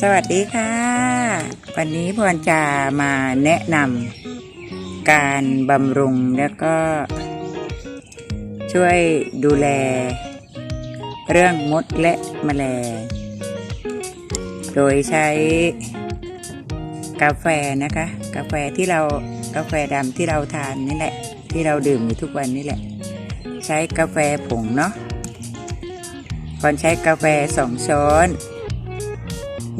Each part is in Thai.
สวัสดีค่ะ วันนี้พรจะมาแนะนำการบำรุงแล้วก็ ช่วยดูแล เรื่องมดและแมลง โดยใช้กาแฟนะคะ กาแฟที่เรากาแฟดำที่เราทานนี่แหละ ที่เราดื่มอยู่ทุกวันนี่แหละ ใช้กาแฟผงเนาะพรใช้กาแฟสองช้อน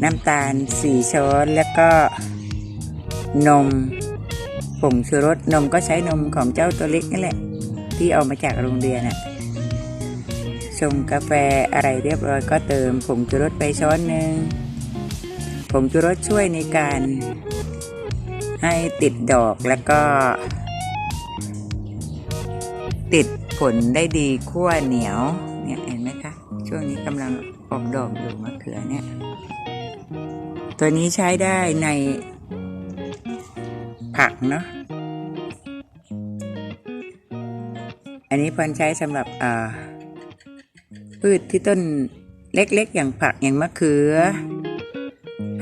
น้ำตาลสี่ช้อนแล้วก็นมผงชูรสนมก็ใช้นมของเจ้าตัวเล็กนี่แหละ ที่เอามาจากโรงเรียนอะชงกาแฟอะไรเรียบร้อยก็เติมผงชูรสไปช้อนหนึ่งผงชูรสช่วยในการให้ติดดอกแล้วก็ ติดผลได้ดีขั้วเหนียวเนี่ยเห็นไหมคะ ช่วงนี้กำลังออกดอกอยู่มะเขือเนี่ย ตัวนี้ใช้ได้ในผักเนาะ อันนี้พรใช้สำหรับพืชที่ต้นเล็กๆ อย่างผักอย่างมะเขือ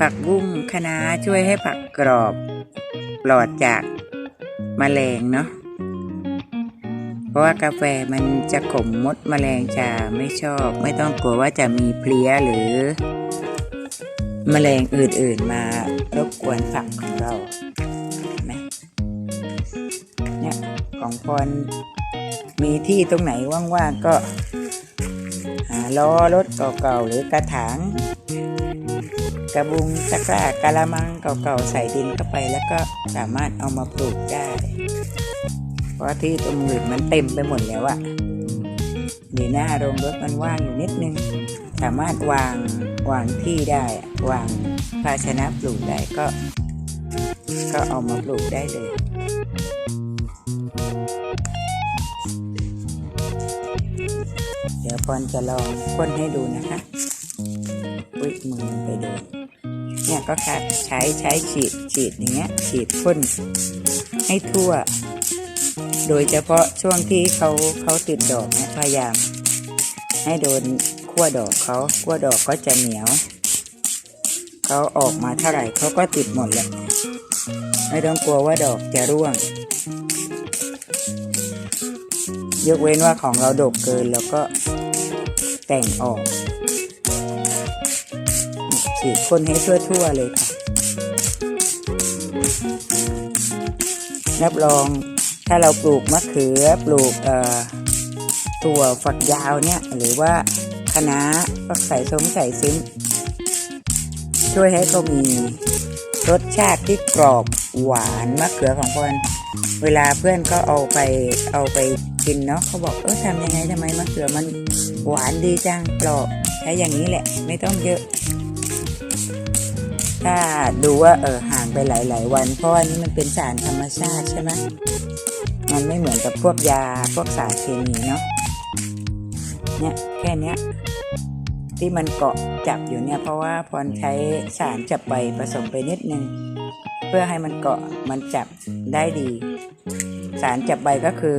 ผักบุ้งคะน้าช่วยให้ผักกรอบ ปลอดจากมแมลงเนาะ เพราะว่ากาแฟมันจะขมมดมแมลงจะไม่ชอบ ไม่ต้องกลัวว่าจะมีเพลี้ยหรือ แมลงอื่นๆมารบกวนฝักของเราเห็นไหมเนี่ยของพรมีที่ตรงไหนว่างๆก็ หาล้อรถเก่าๆหรือกระถางกระบุงตะกร้ากะละมังเก่าๆใส่ดินเข้าไปแล้วก็สามารถเอามาปลูกได้ เพราะที่ตรงอื่นมันเต็มไปหมดแล้วอะเดี๋ยวหน้าโรงรถมันว่างอยู่นิดนึง สามารถวางวางที่ได้ วางภาชนะปลูกได้ก็ ก็เอามาปลูกได้เลยเดี๋ยวพรจะลองพ่นให้ดูนะคะอุ้ยมือไปดนเนี่ยก็ค่ะใช้ใช้ฉีดฉีดอย่างเงี้ยฉีดพ่นให้ทั่ว โดยเฉพาะช่วงที่เขาเขาติดดอกเนี่ยพยายาม ให้โดนขั้วดอกเขาขั้วดอกก็จะเหนียว เขาออกมาเท่าไหร่เขาก็ติดหมดแหละไม่ต้องกลัวว่าดอกจะร่วง ยกเว้นว่าของเราดกเกินแล้วก็แต่งออกฉีดพ่นให้ทั่วๆเลยค่ะรับรองถ้าเราปลูกมะเขือปลูกเอ่อถั่วฝักยาวเนี่ย หรือว่าคะน้าก็ใส่สมใส่ซิ้น ช่วยให้เขามีรสชาติที่กรอบหวานมะเขือของพรเวลาเพื่อนก็เอาไปเอาไปกินเนาะเขาบอกเออทำยังไงทำไมมะเขือมันหวานดีจังกรอบใช้อย่างนี้แหละ ไม่ต้องเยอะ ถ้าดูว่าเออห่างไปหลาย ๆ วัน เพราะว่านี่มันเป็นสารธรรมชาติใช่ไหมมันไม่เหมือนกับพวกยาพวกสารเคมีเนาะเนี่ยแค่เนี้ย ที่มันเกาะจับอยู่เนี่ยเพราะว่าพรใช้สารจับใบผสมไปนิดนึง เพื่อให้มันเกาะมันจับได้ดี สารจับใบก็คือ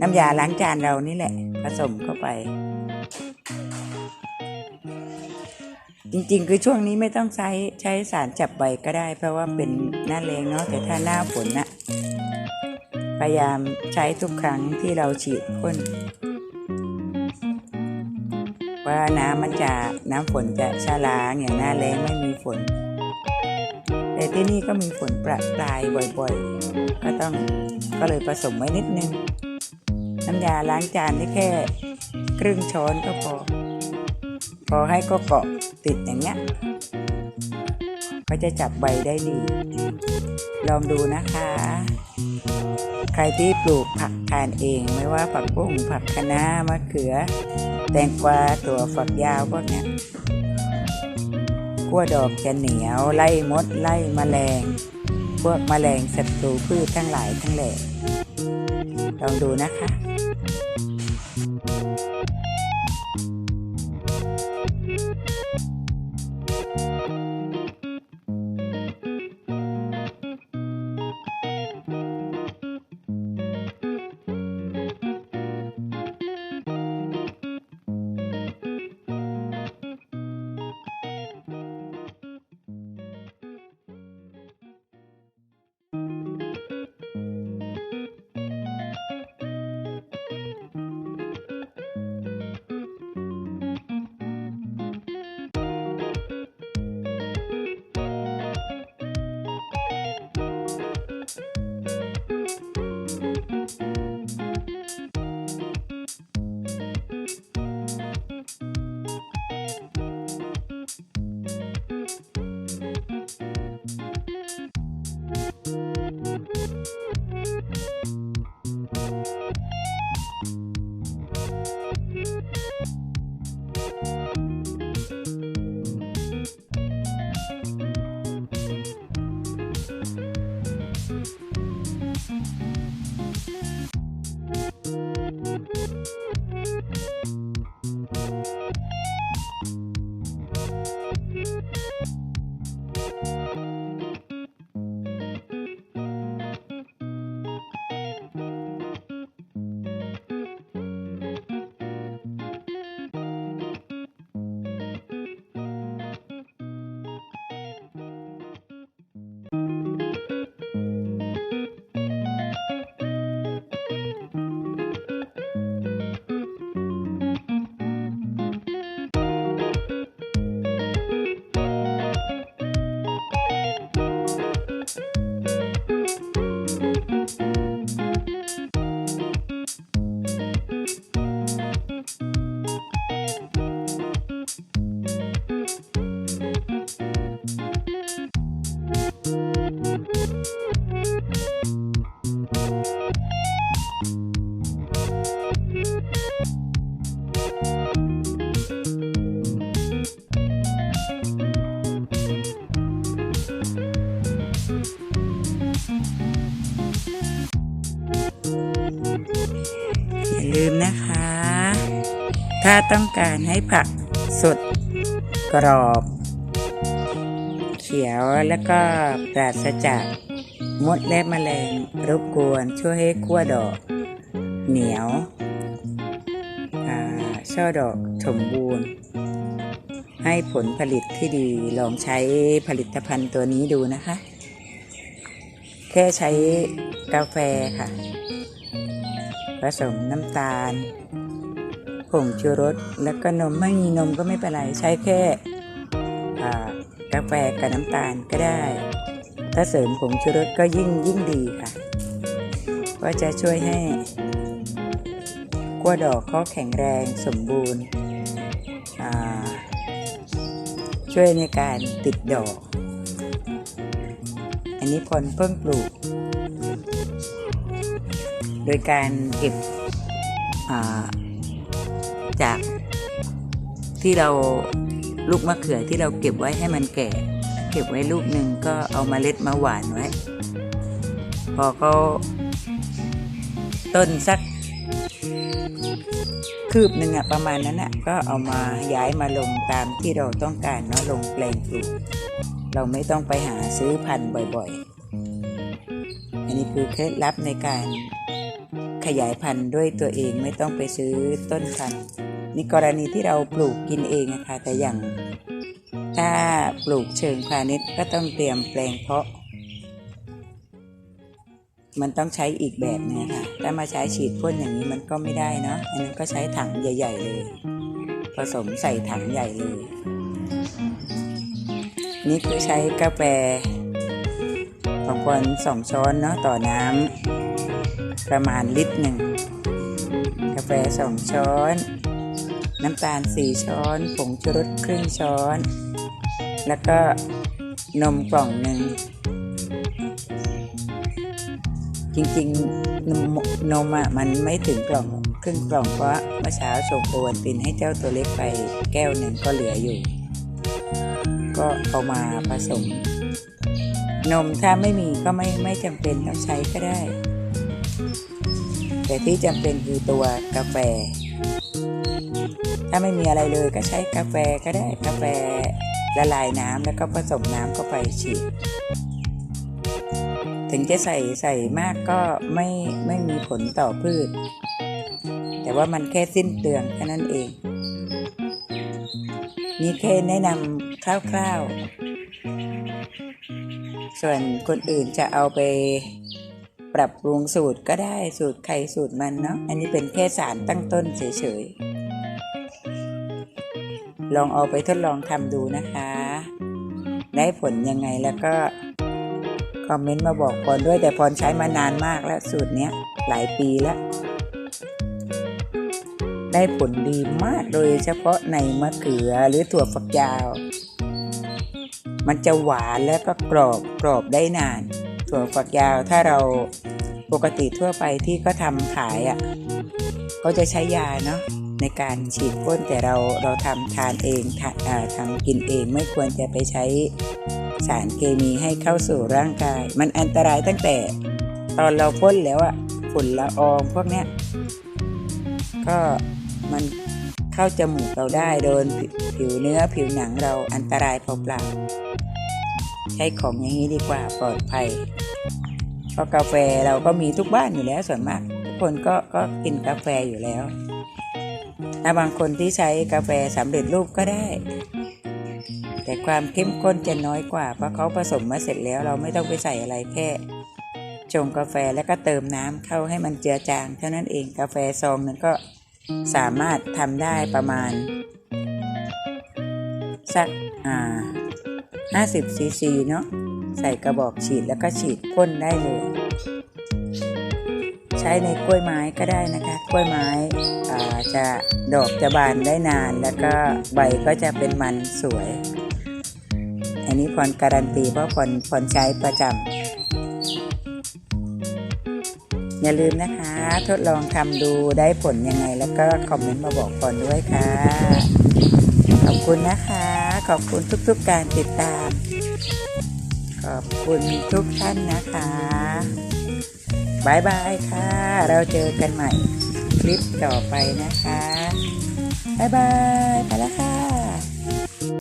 น้ำยาล้างจานเรานี่แหละ ผสมเข้าไป จริงๆ คือช่วงนี้ไม่ต้องใช้ใช้สารจับใบก็ได้ เพราะว่าเป็นหน้าแรงเนาะแต่ถ้าหน้าฝนนะพยายามใช้ทุกครั้งที่เราฉีดพ่น ว่าน้ำมันจะน้ำฝนจะชะล้างอย่างหน้าแล้งไม่มีฝน แต่ที่นี่ก็มีฝนประปรายบ่อยๆ ก็ต้องก็เลยผสมไว้นิดนึง น้ำยาล้างจานได้แค่ครึ่งช้อนก็พอ พอให้ก็เกาะติดอย่างเงี้ยก็จะจับใบได้ดี ลองดูนะคะ ใครที่ปลูกผักทานเอง ไม่ว่าผักบุ้งผักคะน้ามะเขือ แตงกวาตัวฝักยาวพวกนี้ยขั้วดอกจะเหนียวไล่มดไล่มแมลง พวกมแมลงศัตรูพืชทั้งหลายทั้งแหล่ลองดูนะคะ ถ้าต้องการให้ผักสดกรอบ เขียวแล้วก็ปราศจากมดและแมลงรบกวนช่วยให้ขั้วดอก เหนียวช่อดอกสมบูรณ์ ให้ผลผลิตที่ดีลองใช้ผลิตภัณฑ์ตัวนี้ดูนะคะ แค่ใช้กาแฟค่ะ ผสมน้ำตาล ผงชูรสแล้วก็นมไม่มีนมก็ไม่เป็นไรใช้แค่กาแฟกับน้ำตาลก็ได้ ถ้าเสริมผงชูรสก็ยิ่งยิ่งดีค่ะก็จะช่วยให้กั้วดอกเขาแข็งแรงสมบูรณ์ ช่วยในการติดดอก อันนี้พรเพิ่งปลูก โดยการเก็บอ่า จากที่เราลูกมะเขือที่เราเก็บไว้ให้มันแก่ เก็บไว้ลูกหนึ่งก็เอามาเล็ดมาหวานไว้ พอเขาต้นสัก คืบหนึ่งอะประมาณนั้นอะก็เอามาย้ายมาลงตามที่เราต้องการเนาะลงแปลงปลูกเราไม่ต้องไปหาซื้อพันธุ์บ่อยๆ อันนี้คือเคล็ดลับในการขยายพันธุ์ด้วยตัวเองไม่ต้องไปซื้อต้นพันธุ์ ในกรณีที่เราปลูกกินเองนะคะแต่อย่างถ้าปลูกเชิงพาณิชย์ก็ต้องเตรียมแปลงเพาะ มันต้องใช้อีกแบบนึงค่ะถ้ามาใช้ฉีดพ่นอย่างนี้มันก็ไม่ได้เนาะอันนั้นก็ใช้ถังใหญ่ ๆ เลย ผสมใส่ถังใหญ่เลย นี่คือใช้กาแฟของคนสองช้อนเนาะต่อน้ำประมาณลิตรหนึ่งกาแฟสองช้อน น้ำตาลสี่ช้อน ผงชูรสครึ่งช้อน แล้วก็นมกล่องหนึ่ง จริงๆ นมนมอะมันไม่ถึงกล่องครึ่งกล่องเพราะเมื่อเช้าโชว์โอวันตินให้เจ้าตัวเล็กไปแก้วหนึ่งก็เหลืออยู่ ก็เอามาผสม นมถ้าไม่มีก็ไม่ไม่จำเป็นต้องใช้ก็ได้ แต่ที่จำเป็นคือตัวกาแฟ ถ้าไม่มีอะไรเลยก็ใช้กาแฟก็ได้กาแฟละลายน้ำแล้วก็ผสมน้ำเข้าไปฉีดถึงจะใส่ใส่มากก็ไม่ไม่มีผลต่อพืช แต่ว่ามันแค่สิ้นเปลืองแค่นั้นเอง นี่แค่แนะนำคร่าวๆ ส่วนคนอื่นจะเอาไปปรับปรุงสูตรก็ได้สูตรใครสูตรมันเนาะอันนี้เป็นแค่สารตั้งต้นเฉยๆ ลองเอาไปทดลองทำดูนะคะ ได้ผลยังไงแล้วก็คอมเมนต์มาบอกพรด้วยแต่พรใช้มานานมากแล้วสูตรเนี้ยหลายปีแล้ว ได้ผลดีมากโดยเฉพาะในมะเขือหรือถั่วฝักยาว มันจะหวานแล้วก็กรอบกรอบได้นาน ถั่วฝักยาวถ้าเราปกติทั่วไปที่ก็ทำขายอะ่ะก็จะใช้ยาเนาะ ในการฉีดพ่นแต่เราเราทำทานเองทำกินเองไม่ควรจะไปใช้สารเคมีให้เข้าสู่ร่างกาย มันอันตรายตั้งแต่ตอนเราพ่นแล้วอะฝุ่นละอองพวกเนี้ยก็มันเข้าจมูกเราได้โดนผิผิวเนื้อผิวหนังเราอันตรายเปล่าๆใช้ของอย่างนี้ดีกว่าปลอดภัยเพราะกาแฟเราก็มีทุกบ้านอยู่แล้วส่วนมากทุกคนก็ก็กินกาแฟอยู่แล้ว ถ้าบางคนที่ใช้กาแฟสำเร็จรูปก็ได้ แต่ความเข้มข้นจะน้อยกว่า เพราะเขาผสมมาเสร็จแล้วเราไม่ต้องไปใส่อะไรแค่ชงกาแฟแล้วก็เติมน้ำเข้าให้มันเจือจาง เท่านั้นเองกาแฟซองนั้นก็สามารถทำได้ประมาณ สักอ่า50ซีซีเนาะใส่กระบอกฉีดแล้วก็ฉีดพ่นได้เลย ช้ในกล้วยไม้ก็ได้นะคะ กล้วยไม้จะดอกจะบานได้นาน แล้วก็ใบก็จะเป็นมันสวย อันนี้พรการันตีเพราะพรพรใช้ประจำอย่าลืมนะคะ ทดลองทำดูได้ผลยังไง แล้วก็คอมเมนต์มาบอกพรด้วยค่ะ ขอบคุณนะคะ ขอบคุณทุกๆการติดตาม ขอบคุณทุกท่านนะคะ บายบายค่ะ เราเจอกันใหม่คลิปต่อไปนะคะบายบายไปแล้วค่ะ